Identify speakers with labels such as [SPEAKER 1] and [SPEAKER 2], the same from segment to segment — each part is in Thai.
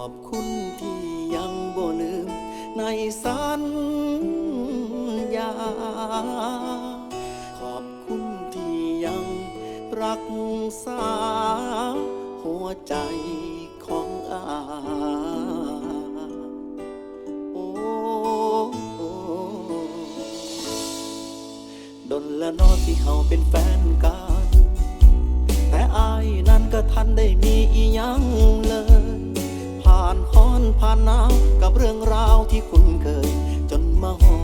[SPEAKER 1] อบคุณที่ยังบ่ลืมในสัญญา ขอบคุณที่ยังรักษาหัวใจของอาโอ้โดนละนอที่เขาเป็นแฟนกัน แต่อายนั้นก็ทันได้มีอีหยังเลย ผ่านหนาวกับเรื่องราวที่คุ้นเคย จนมาฮอ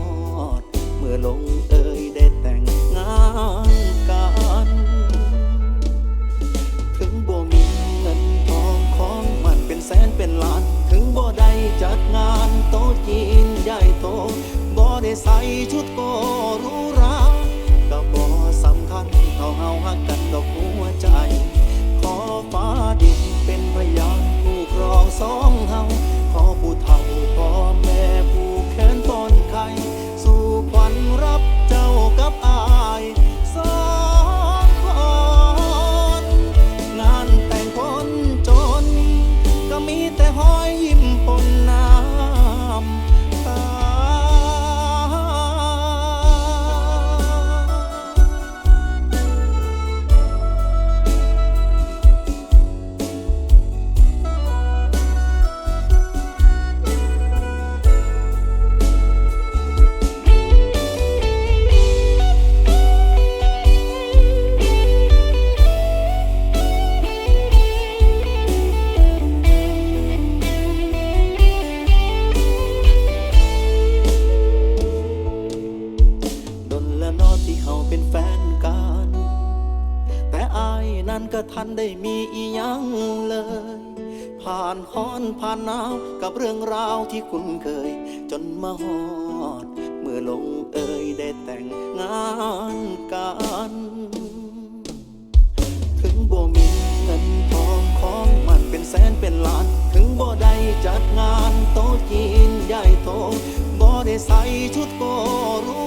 [SPEAKER 1] ด เมื่อลงเอยได้แต่งงานกัน ถึงบ่มีเงินทองของมันเป็นแสนเป็นล้าน ถึงบ่ได้จัดงานโต๊ะจีนใหญ่โตบ่ได้ใส่ชุดโกรู ได้มีอีหยังเลย ผ่านฮ้อนผ่านหนาวกับเรื่องราวที่คุ้นเคย จนมาฮอด เมื่อลงเอยได้แต่งงานกัน ถึงบ่มีเงินทองของมันเป็นแสนเป็นล้าน ถึงบ่ได้จัดงานโต๊ะจีนใหญ่โตบ่ได้ใส่ชุดโกรู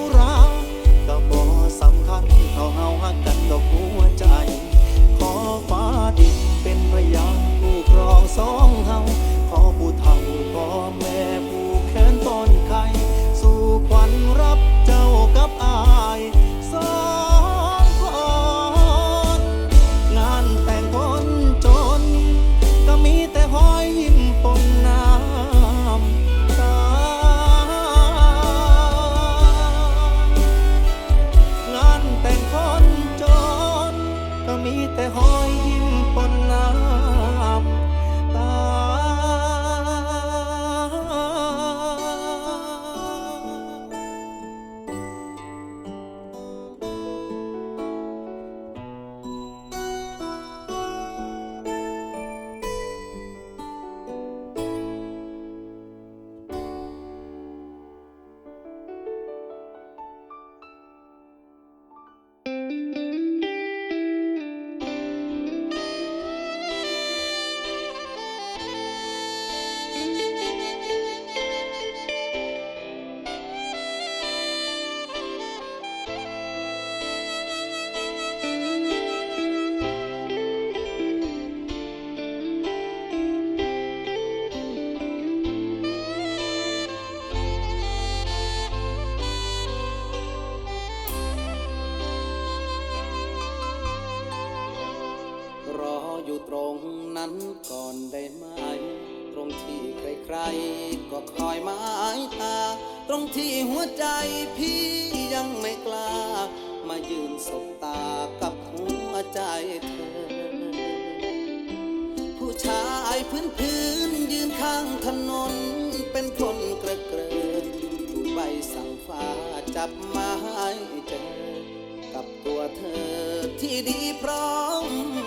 [SPEAKER 1] นั้นก่อนได้ไหม ตรงที่ใครๆก็คอยหมายตา ตรงที่หัวใจพี่ยังไม่กล้า มายืนสบตากับหัวใจเธอ ผู้ชายพื้นพื้นยืนข้างถนน เป็นคนกระเกรินผู้ใบสั่งฟ้าจับมาให้เจอ กับตัวเธอที่ดีพร้อม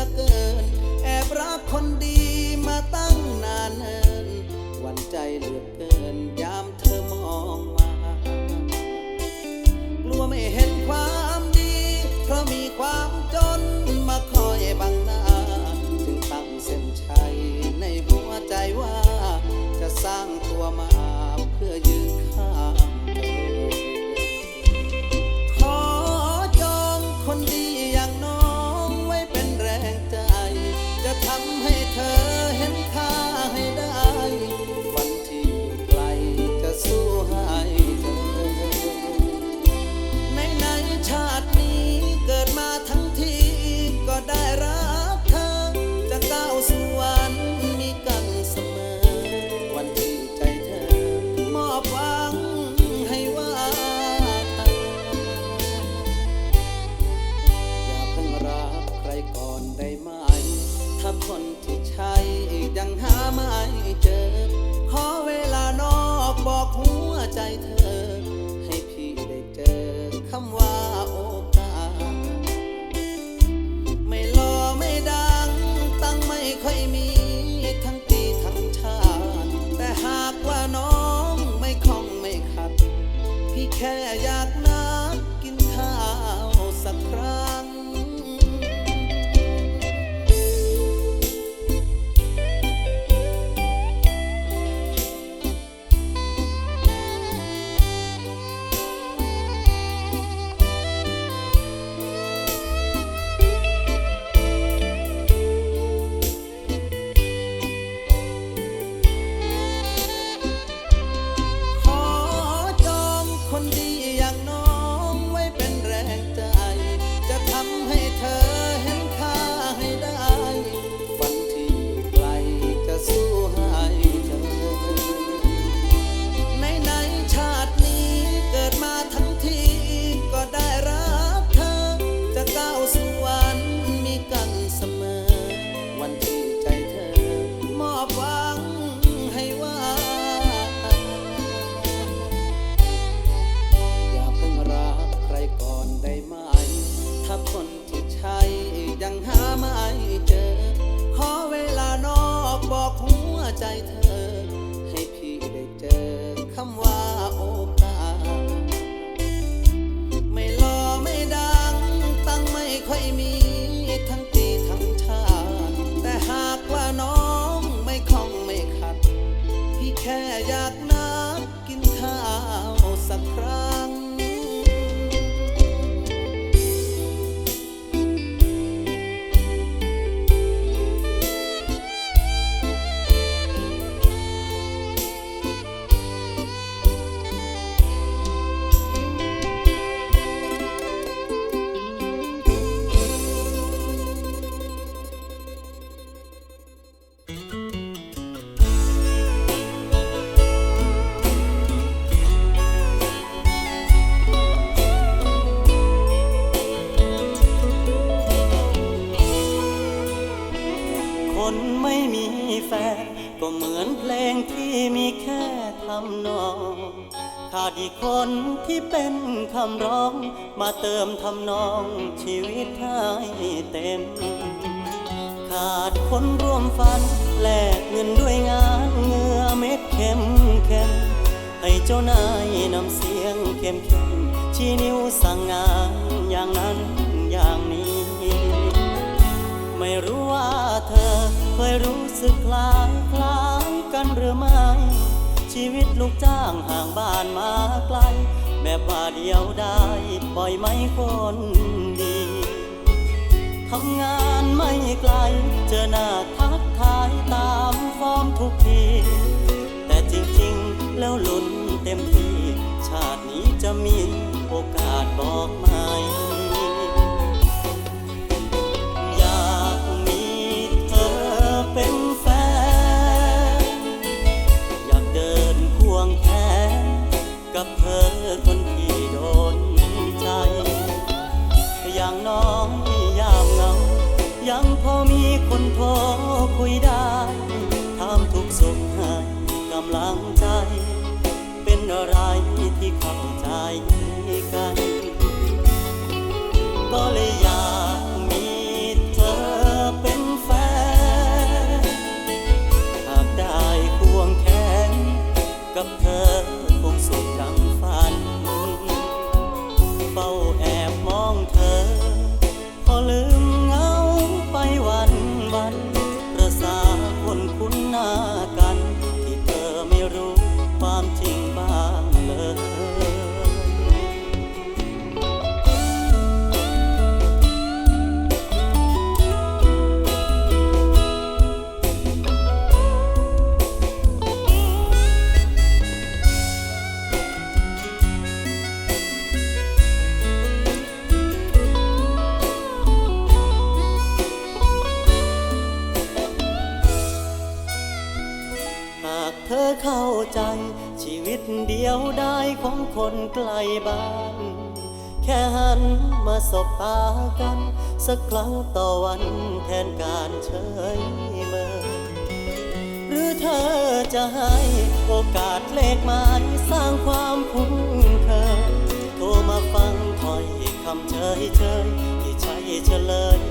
[SPEAKER 1] ลือเกิน แอบรักคนดี
[SPEAKER 2] แค่อยากนำร้อง มาเติมทำ
[SPEAKER 3] นองชีวิตให้เต็ม ขาดคนร่วมฟัน แลกเงินด้วยงานเงือเม็ดเข้มเข้มให้เจ้านายนำเสียงเข้มเข้มชี้นิ้วสั่งงานอย่างนั้นอย่างนี้ ไม่รู้ว่าเธอเคยรู้สึกคล้ายคล้ายกันหรือไม่ ชีวิตลูกจ้างห่างบ้านมา บว่าเดียวได้ปล่อยไม่คนดี ทำงานไม่ไกล เจอหน้าทักทายตามฟอร์มทุกที แต่จริงๆ แล้วลุ้นเต็มที่ ชาตินี้จะมีโอกาสบอกมา ball เดียวได้ของคนไกลบ้าน แค่หันมาสบตากัน สักครั้งต่อวันแทนการเฉยเมยหรือเธอจะให้โอกาสเลขหมายสร้างความคุ้นเคยโทรมาฟังถ้อยคำเฉยเฉยที่ใช่เฉลย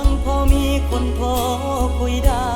[SPEAKER 3] ยังพอมีคนพอคุยได้